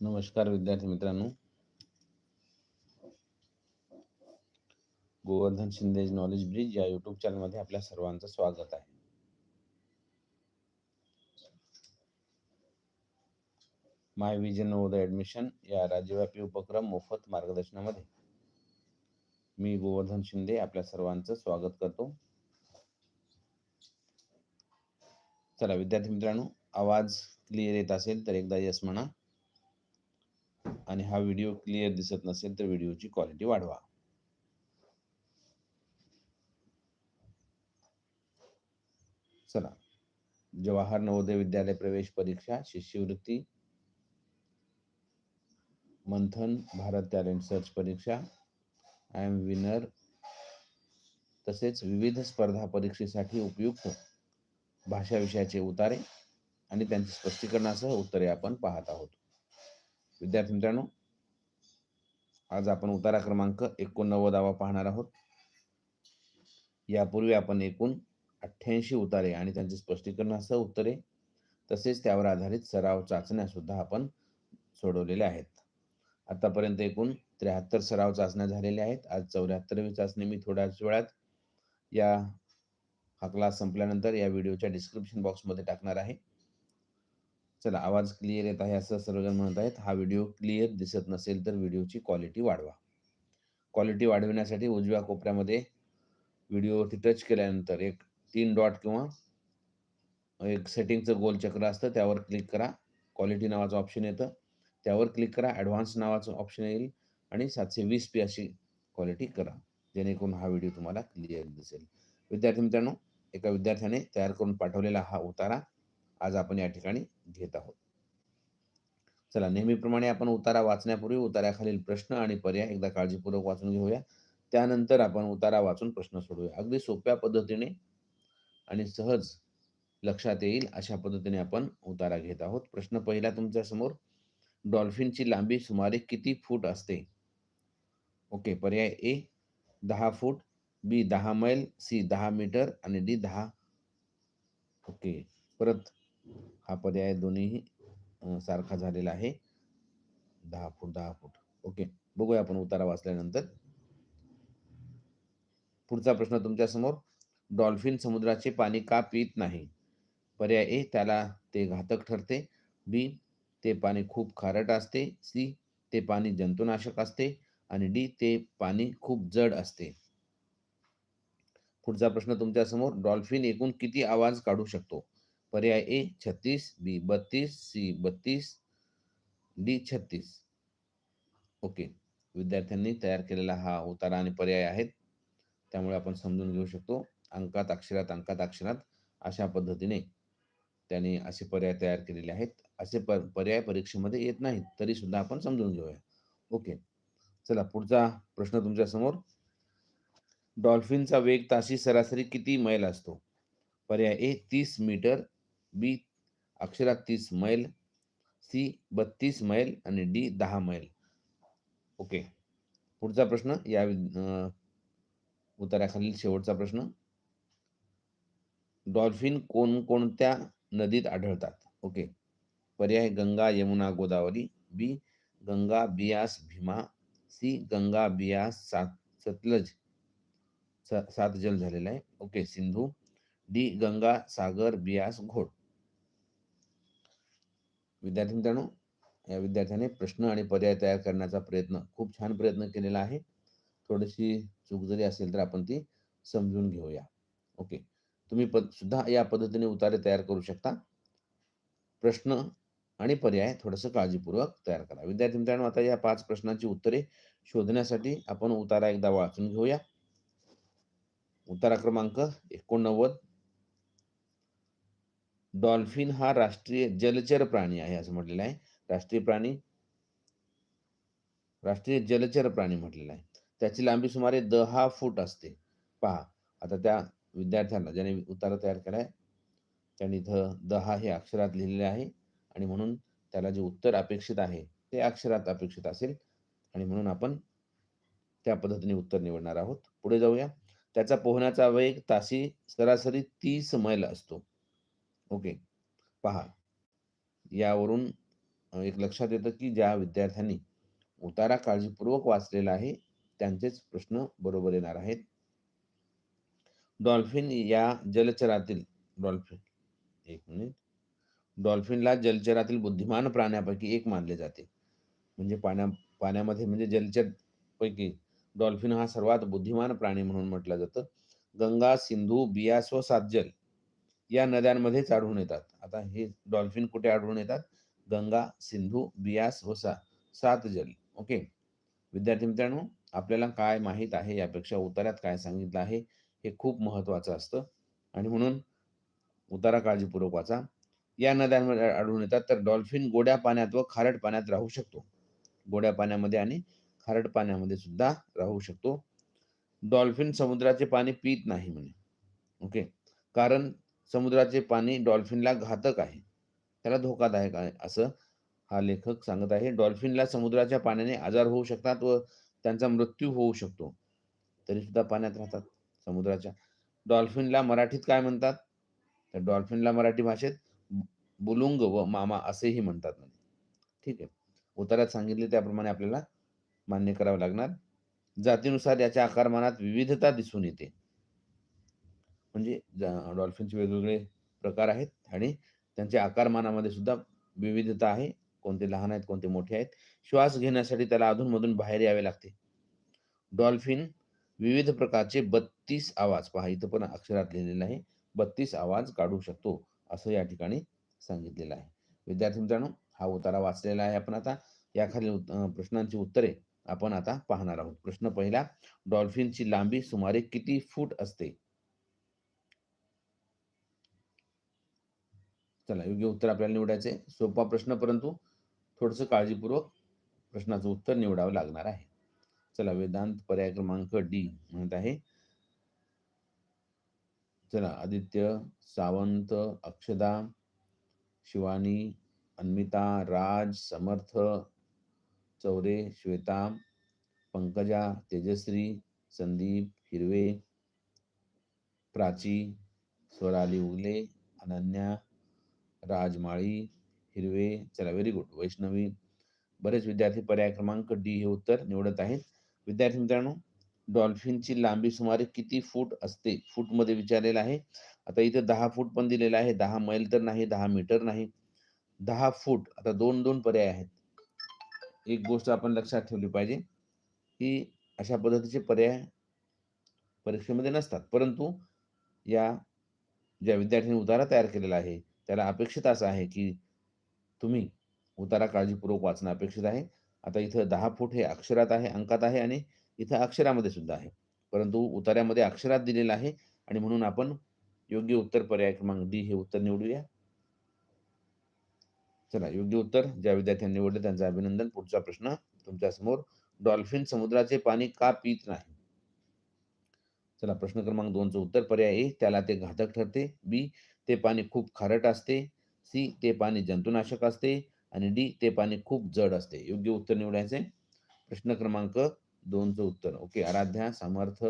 नमस्कार विद्यार्थी मित्रांनो. गोवर्धन शिंदे नॉलेज ब्रिज या युट्यूब चॅनलमध्ये आपल्या सर्वांचं स्वागत आहे. माय विजन नवोदय ऍडमिशन या राज्यव्यापी उपक्रम मोफत मार्गदर्शनामध्ये मी गोवर्धन शिंदे आपल्या सर्वांचं स्वागत करतो. चला विद्यार्थी मित्रांनो आवाज क्लिअर येत असेल तर एकदा यस म्हणा. आणि हा व्हिडिओ क्लिअर दिसत नसेल तर व्हिडिओची क्वालिटी वाढवा. चला. जवाहर नवोदय विद्यालय प्रवेश परीक्षा शिष्यवृत्ती मंथन भारत टॅलेंट सर्च परीक्षा. आय एम विनर तसेच विविध स्पर्धा परीक्षेसाठी उपयुक्त भाषा विषयाचे उतारे आणि त्यांच्या स्पष्टीकरणासह उत्तरे आपण पाहत आहोत. विद्यार्थी मित्रांनो आज आपण उतारा क्रमांक एकोणनव्वदावा पाहणार आहोत. यापूर्वी आपण एकूण अठ्ठ्याऐंशी उतारे आणि त्यांचे स्पष्टीकरणासह उत्तरे तसेच त्यावर आधारित सराव चाचण्या सुद्धा आपण सोडवलेल्या आहेत. आतापर्यंत एकूण त्र्याहत्तर सराव चाचण्या झालेल्या आहेत. आज चौऱ्याहत्तरवी चाचणी मी थोड्याच वेळात या हा क्लास संपल्यानंतर या व्हिडिओच्या डिस्क्रिप्शन बॉक्समध्ये टाकणार आहे. चला आवाज क्लिअर येत आहे असं सर्वजण म्हणत आहेत. हा व्हिडिओ क्लिअर दिसत नसेल तर व्हिडिओची क्वालिटी वाढवा. क्वालिटी वाढविण्यासाठी उजव्या कोपऱ्यामध्ये व्हिडिओवरती टच केल्यानंतर एक तीन डॉट किंवा एक सेटिंगचं गोल चक्र असतं त्यावर क्लिक करा. क्वालिटी नावाचं ऑप्शन येतं. त्यावर क्लिक करा. ॲडव्हान्स नावाचं ऑप्शन येईल आणि सातशे वीस पी अशी क्वालिटी करा. जेणेकरून हा व्हिडिओ तुम्हाला क्लिअर दिसेल. विद्यार्थी मित्रांनो एका विद्यार्थ्याने तयार करून पाठवलेला हा उतारा आज आपण या ठिकाणी घेत आहोत. चला नेहमीप्रमाणे आपण उतारा वाचण्यापूर्वी उताराखालील प्रश्न आणि पर्याय एकदा काळजीपूर्वक वाचून घेऊया. त्यानंतर आपण उतारा वाचून प्रश्न सोडूया अगदी सोप्या पद्धतीने आणि सहज लक्षात येईल अशा पद्धतीने आपण उतारा घेत आहोत. प्रश्न पहिला तुमच्यासमोर. डॉल्फिनची लांबी सुमारे किती फूट असते? ओके पर्याय ए दहा फूट बी दहा मैल सी दहा मीटर आणि डी दहा. ओके परत हा पर्याय दोन्ही सारखा झालेला आहे. दहा फूट दहा फूट. ओके बघूया आपण उतारा वाचल्यानंतर. पुढचा प्रश्न तुमच्यासमोर. डॉल्फिन समुद्राचे पाणी का पित नाही? पर्याय ए त्याला ते घातक ठरते. बी ते पाणी खूप खारट असते. सी ते पाणी जंतुनाशक असते. आणि डी ते पाणी खूप जड असते. पुढचा प्रश्न तुमच्यासमोर. डॉल्फिन एकूण किती आवाज काढू शकतो? पर्याय ए छत्तीस बी बत्तीस सी बत्तीस डी छत्तीस. ओके. विद्यार्थ्यांनी तयार केलेला हा उतारा आणि पर्याय आहेत. त्यामुळे आपण समजून घेऊ शकतो. अंकात अक्षरात अंकात अक्षरात अशा पद्धतीने त्यांनी असे पर्याय तयार केलेले आहेत. असे पर पर्याय परीक्षेमध्ये येत नाहीत तरी सुद्धा आपण समजून घेऊया. ओके. चला पुढचा प्रश्न तुमच्यासमोर. डॉल्फिनचा वेग ताशी सरासरी किती मैल असतो? पर्याय ए तीस मीटर बी अक्षरात तीस मैल सी बत्तीस मैल आणि डी दहा मैल. ओके पुढचा प्रश्न या उत्तराखालील शेवटचा प्रश्न. डॉल्फिन कोणकोणत्या नदीत आढळतात? ओके पर्याय गंगा यमुना गोदावरी. बी गंगा बियास भीमा. सी गंगा बियास सात सतलज. सात जल झालेला आहे. ओके सिंधू. डी गंगा सागर बियास घोट. विद्यार्थी मित्रांनो या विद्यार्थ्याने प्रश्न आणि पर्याय तयार करण्याचा प्रयत्न खूप छान प्रयत्न केलेला आहे. थोडीशी चूक जरी असेल तर आपण ती समजून घेऊया. ओके. तुम्ही पद सुद्धा या पद्धतीने उतारे तयार करू शकता. प्रश्न आणि पर्याय थोडंसं काळजीपूर्वक तयार करा. विद्यार्थी मित्रांनो आता या पाच प्रश्नांची उत्तरे शोधण्यासाठी आपण उतारा एकदा वाचून घेऊया. उतारा क्रमांक एकोणनव्वद डॉल्फिन हा राष्ट्रीय जलचर प्राणी आहे असं म्हटलेलं आहे. राष्ट्रीय प्राणी राष्ट्रीय जलचर प्राणी म्हटलेला आहे. त्याची लांबी सुमारे दहा फूट असते. पहा आता त्या विद्यार्थ्यांना ज्याने उतारा तयार केलाय त्यांनी इथं दहा हे अक्षरात लिहिलेले आहे आणि म्हणून त्याला जे उत्तर अपेक्षित आहे ते अक्षरात अपेक्षित असेल आणि म्हणून आपण त्या पद्धतीने उत्तर निवडणार आहोत. पुढे जाऊया. त्याचा पोहण्याचा वेग ताशी सरासरी तीस मैल असतो. ओके पहा यावरून एक लक्षात येतं, की ज्या विद्यार्थ्यांनी उतारा काळजीपूर्वक वाचलेला आहे, त्यांचेच प्रश्न बरोबर येणार आहेत. डॉल्फिन या जलचरातील डॉल्फिन एक मिनिट. डॉल्फिनला जलचरातील बुद्धिमान प्राण्यापैकी एक मानले जाते. म्हणजे पाण्या पाण्यामध्ये म्हणजे जलचरपैकी डॉल्फिन हा सर्वात बुद्धिमान प्राणी म्हणून म्हटलं जातं. गंगा, सिंधू, बियास व सातजल या नद्यांमध्येच आढळून येतात. आता हे डॉल्फिन कुठे आढळून येतात? गंगा, सिंधू, बियास व सा सातजल. ओके. विद्यार्थी मित्रांनो, आपल्याला काय माहीत आहे यापेक्षा उताऱ्यात काय सांगितलं आहे हे खूप महत्त्वाचं असतं आणि म्हणून उतारा काळजीपूर्वक वाचा. या नद्यांमध्ये आढळून येतात तर डॉल्फिन गोड्या पाण्यात व खारट पाण्यात राहू शकतो. गोड्या पाण्यामध्ये आणि खारट पाण्यामध्ये सुद्धा राहू शकतो. डॉल्फिन समुद्राचे पाणी पीत नाही म्हणे. ओके. कारण समुद्राचे पाणी डॉल्फिनला घातक आहे. त्याला धोकादायक आहे असं हा लेखक सांगत आहे. डॉल्फिनला समुद्राच्या पाण्याने आजार होऊ शकतात व त्यांचा मृत्यू होऊ शकतो. तरी सुद्धा पाण्यात राहतात समुद्राच्या. डॉल्फिनला मराठीत काय म्हणतात? तर डॉल्फिनला मराठी भाषेत बुलुंग व मामा असेही म्हणतात म्हणजे ठीक आहे. उतारात सांगितले त्याप्रमाणे आपल्याला मान्य करावं लागणार. जातीनुसार याच्या आकारमानात विविधता दिसून येते. म्हणजे डॉल्फिनचे वेगवेगळे प्रकार आहेत आणि त्यांच्या आकारमानामध्ये सुद्धा विविधता आहे. कोणते लहान आहेत, कोणते मोठे आहेत. श्वास घेण्यासाठी त्याला अधूनमधून बाहेर यावे लागते. डॉल्फिन विविध प्रकारचे 32 आवाज पहा इथं पण अक्षरात लिहिलेलं आहे. 32 आवाज काढू शकतो, असं या ठिकाणी सांगितलेलं आहे. विद्यार्थी मित्रांनो, हा उतारा वाचलेला आहे आपण आता. याखालील प्रश्नांची उत्तरे आपण आता पाहणार आहोत. प्रश्न पहिला, डॉल्फिनची लांबी सुमारे किती फूट असते? चला योग्य उत्तर आपल्याला निवडायचे सोपा प्रश्न परंतु थोडंसं काळजीपूर्वक प्रश्नाचं उत्तर निवडावं लागणार आहे. चला वेदांत पर्याय क्रमांक डी म्हणत आहे. चला आदित्य, सावंत, अक्षदा, शिवानी, अन्मिता, राज, समर्थ, चौरे, श्वेता, पंकजा, तेजश्री, संदीप, हिरवे, प्राची, स्वराली उगले, अनन्या, राजमाळी, हिरवे. चला व्हेरी गुड. वैष्णवी. बरेच विद्यार्थी पर्याय क्रमांक डी हे उत्तर निवडत आहेत. विद्यार्थी मित्रांनो, डॉल्फिनची लांबी सुमारे किती फूट असते? फूटमध्ये विचारलेलं आहे. आता इथे दहा फूट पण दिलेलं आहे. दहा मैल तर नाही, दहा मीटर नाही. दहा फूट. आता 2-2 पर्याय आहेत. एक गोष्ट आपण लक्षात ठेवली पाहिजे, की अशा पद्धतीचे पर्याय परीक्षेमध्ये नसतात. परंतु या ज्या विद्यार्थ्यांनी उतारा तयार केलेला आहे, त्याला अपेक्षित असं आहे, की तुम्ही उतारा काळजीपूर्वक वाचणं अपेक्षित आहे. आता इथं दहा फूट हे अक्षरात आहे, अंकात आहे आणि इथं अक्षरामध्ये सुद्धा आहे. परंतु उतार्यामध्ये अक्षरात दिलेलं आहे आणि म्हणून आपण योग्य उत्तर पर्याय क्रमांक डी हे उत्तर निवडूया. चला योग्य उत्तर ज्या विद्यार्थ्यांनी निवडले त्यांचं अभिनंदन. पुढचा प्रश्न तुमच्यासमोर. डॉल्फिन समुद्राचे पाणी का पित नाही? चला प्रश्न क्रमांक दोनचं उत्तर पर्याय ए त्याला ते घातक ठरते. बी ते पाणी खूप खारट असते. सी ते पाणी जंतुनाशक असते आणि डी ते पाणी खूप जड असते. योग्य उत्तर निवडायचे. प्रश्न क्रमांक दोनचं उत्तर. ओके. आराध्या, समर्थ,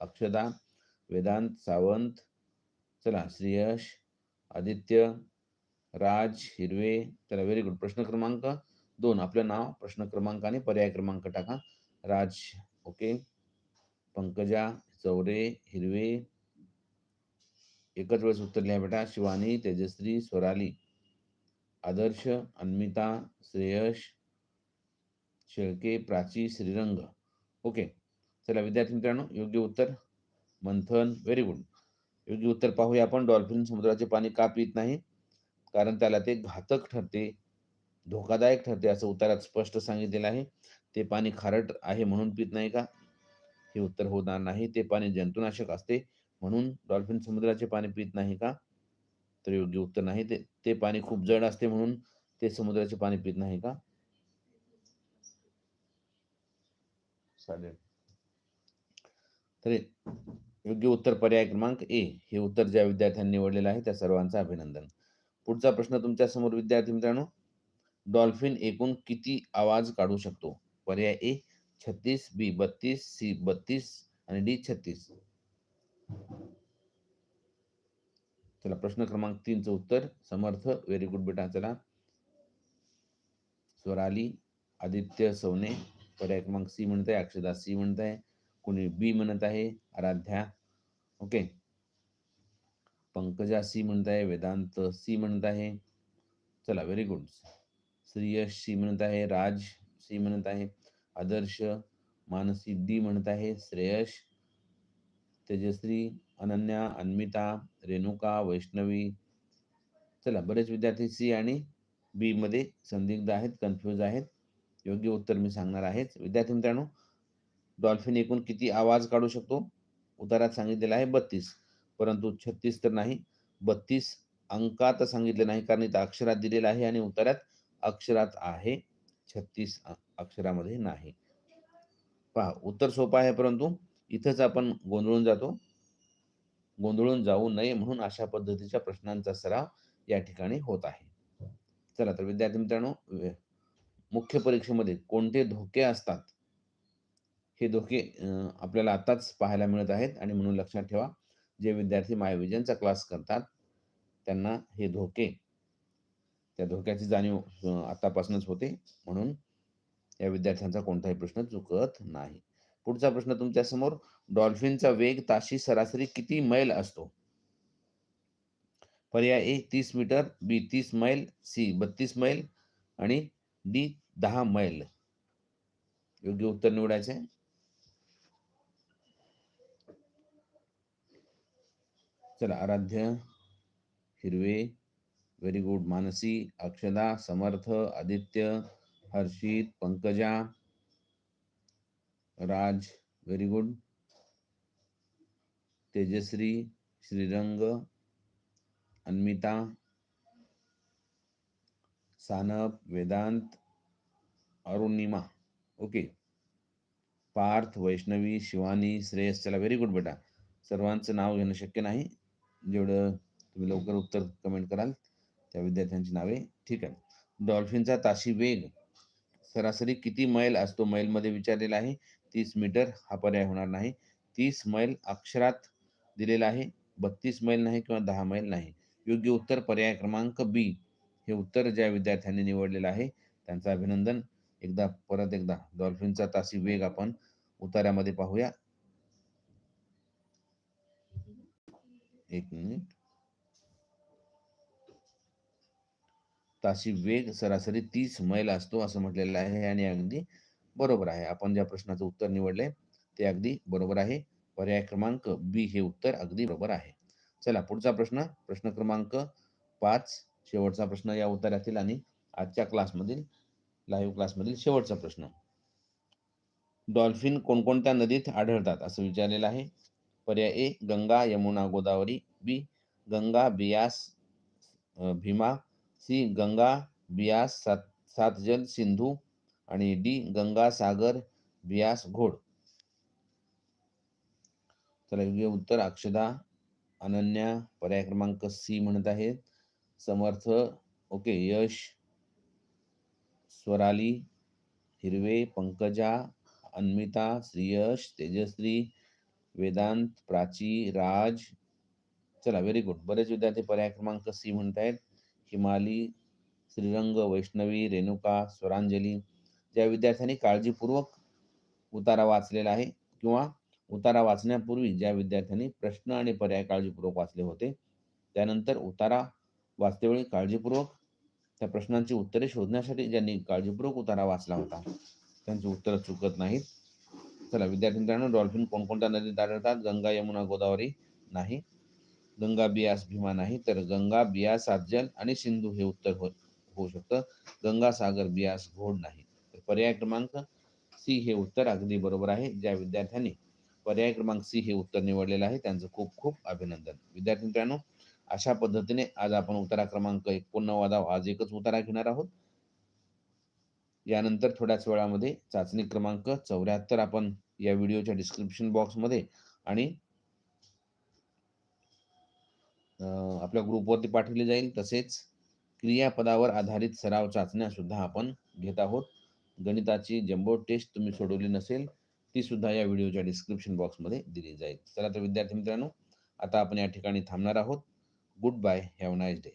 अक्षदा, वेदांत, सावंत. चला श्रेयश, आदित्य, राज, हिरवे. चला व्हेरी गुड. प्रश्न क्रमांक दोन आपलं नाव, प्रश्न क्रमांक आणि पर्याय क्रमांक टाका. राज. ओके. पंकजा, चौरे, हिरवे. एकच वेळेस उत्तर लिहा बेटा. शिवानी, तेजश्री, स्वराली, आदर्श, अन्मिता, श्रेयश, शेळके, प्राची, श्रीरंग. ओके. चला विद्यार्थी मित्रांनो, योग्य उत्तर मंथन. Very good. योग्य उत्तर पाहूया आपण. डॉल्फिन समुद्राचे पाणी का पित नाही? कारण त्याला ते घातक ठरते, धोकादायक ठरते असं उत्तरात स्पष्ट सांगितलेलं आहे. ते पाणी खारट आहे म्हणून पित नाही का? हे उत्तर होणार नाही. ते पाणी जंतुनाशक असते म्हणून डॉल्फिन समुद्राचे पाणी पित नाही का? तर योग्य उत्तर नाही. ते ते पाणी खूप जड असते म्हणून ते समुद्राचे पाणी पित नाही का? चालेल. तर योग्य उत्तर पर्याय क्रमांक ए हे उत्तर ज्या विद्यार्थ्यांनी निवडलेलं आहे त्या सर्वांचं अभिनंदन. पुढचा प्रश्न तुमच्यासमोर विद्यार्थी मित्रांनो. डॉल्फिन एकूण किती आवाज काढू शकतो? पर्याय ए 36, बी 32, सी 32 आणि डी 36. चला प्रश्न क्रमांक तीनचं उत्तर समर्थ. व्हेरी गुड बेटा. चला. स्वराली आदित्य सवने पर्याय क्रमांक सी म्हणत आहे अक्षदा सी म्हणत आहे कोणी बी म्हणत आहे आराध्या ओके पंकजा सी म्हणत आहे वेदांत सी म्हणत आहे चला व्हेरी गुड श्रीयश सी म्हणत आहे राज सी म्हणत आहे आदर्श मानसी डी म्हणत आहे श्रेयश तेजश्री अनन्या अन्मिता रेणुका वैष्णवी चला बरेच विद्यार्थी सी आणि बी मध्ये संदिग्ध आहेत कन्फ्यूज आहेत. योग्य उत्तर मी सांगणार आहेच. विद्यार्थी मित्रांनो डॉल्फिन एकूण किती आवाज काढू शकतो? उत्तरात सांगितलेला आहे बत्तीस. परंतु छत्तीस तर नाही बत्तीस अंकात सांगितले नाही कारण इथं अक्षरात दिलेलं आहे आणि उत्तरात अक्षरात आहे. छत्तीस अक्षरामध्ये नाही. पहा उत्तर सोपं आहे परंतु इथंच आपण गोंधळून जातो. गोंधळून जाऊ नये म्हणून अशा पद्धतीच्या प्रश्नांचा सराव या ठिकाणी होत आहे. चला तर विद्यार्थी मित्रांनो मुख्य परीक्षेमध्ये कोणते धोके असतात? हे धोके आपल्याला आताच पाहायला मिळत आहेत आणि म्हणून लक्षात ठेवा जे विद्यार्थी मायविजनचा क्लास करतात त्यांना हे धोके त्या धोक्याची जाणीव आतापासूनच होते. म्हणून या विद्यार्थ्यांचा कोणताही प्रश्न चुकत नाही. पुढचा प्रश्न तुमच्यासमोर डॉल्फिनचा वेग ताशी सरासरी किती मैल असतो? पर्याय ए तीस मीटर बी तीस मैल सी बत्तीस मैल आणि डी दहा मैल. योग्य उत्तर निवडायचे? चला आराध्य हिरवे very good. Mansi Akshada Samarth Aditya Harshit Pankaja Raj very good Tejashree Shrirang Anmita Sanap Vedant Arunima. Okay Parth Vaishnavi Shivani Shreyas चला व्हेरी गुड बेटा. सर्वांचं नाव घेणं शक्य नाही. जेवढं तुम्ही लवकर उत्तर कमेंट कराल त्या विद्यार्थ्यांची नावे. ठीक आहे. डॉल्फिनचा ताशी वेग. सरासरी किती मैल असतो? मैलमध्ये विचारलेला आहे. तीस मीटर हा पर्याय होणार नाही. तीस मैल अक्षरात दिलेला आहे. बत्तीस मैल नाही किंवा दहा मैल नाही. योग्य उत्तर पर्याय क्रमांक बी हे उत्तर ज्या विद्यार्थ्यांनी निवडलेलं आहे त्यांचं अभिनंदन. एकदा परत एकदा डॉल्फिनचा तासी वेग आपण उतार्यामध्ये पाहूया. एक मिनिट. ताशी वेग सरासरी तीस मैल असतो असं म्हटलेलं आहे आणि अगदी बरोबर आहे. आपण ज्या प्रश्नाचं उत्तर निवडले ते अगदी बरोबर आहे. पर्याय क्रमांक बी हे उत्तर अगदी बरोबर आहे. चला पुढचा प्रश्न. प्रश्न क्रमांक पाच शेवटचा प्रश्न या उत्तरातील आणि आजच्या क्लासमधील लाईव्ह क्लासमधील शेवटचा प्रश्न. डॉल्फिन कोणकोणत्या नदीत आढळतात? असं विचारलेलं आहे. पर्याय A Ganga Yamuna Godavari. B Ganga Beas Bhima. C Ganga Beas सात सातजल सिंधू. आणि डी गंगासागर व्यास बियास घोड. चला योग्य उत्तर. अक्षदा अनन्या पर्याय क्रमांक सी म्हणत आहेत. समर्थ ओके यश स्वराली हिरवे पंकजा अन्मिता श्रीयश तेजश्री वेदांत प्राची राज. चला व्हेरी गुड बरेच विद्यार्थी पर्याय क्रमांक सी म्हणत आहेत. हिमाली श्रीरंग वैष्णवी रेणुका स्वरांजली ज्या विद्यार्थ्यांनी काळजीपूर्वक उतारा वाचलेला आहे किंवा उतारा वाचण्यापूर्वी ज्या विद्यार्थ्यांनी प्रश्न आणि पर्याय काळजीपूर्वक वाचले होते त्यानंतर उतारा वाचतेवेळी काळजीपूर्वक त्या प्रश्नांची उत्तरे शोधण्यासाठी ज्यांनी काळजीपूर्वक उतारा वाचला होता त्यांची उत्तरं चुकत नाहीत. चला विद्यार्थी मित्रांनो डॉल्फिन कोणकोणत्या नदीत आढळतात? गंगा यमुना गोदावरी नाही. गंगा बियास भीमा नाही. तर गंगा बियास सातजल आणि सिंधू हे उत्तर हो होऊ शकतं. गंगा सागर बियास घोड नाही. पर्याय क्रमांक सी हे उत्तर अगदी बरोबर आहे. ज्या विद्यार्थ्यांनी पर्याय क्रमांक सी हे उत्तर निवडलेलं आहे त्यांचं खूप खूप अभिनंदन. विद्यार्थी मित्रांनो अशा पद्धतीने आज आपण उतारा क्रमांक एकोणनव्वदा आज एकच उतारा घेणार आहोत. यानंतर थोड्याच वेळामध्ये चाचणी क्रमांक चौऱ्याहत्तर आपण या व्हिडिओच्या डिस्क्रिप्शन बॉक्समध्ये आणि आपल्या ग्रुपवरती पाठवली जाईल. तसेच क्रियापदावर आधारित सराव चाचण्या सुद्धा आपण घेत आहोत. गणिताची जम्बो टेस्ट तुम्ही सोडवली नसेल ती सुद्धा या व्हिडिओच्या डिस्क्रिप्शन बॉक्समध्ये दिली जाईल. चला तर विद्यार्थी मित्रांनो आता आपण या ठिकाणी थांबणार आहोत. Good bye have nice day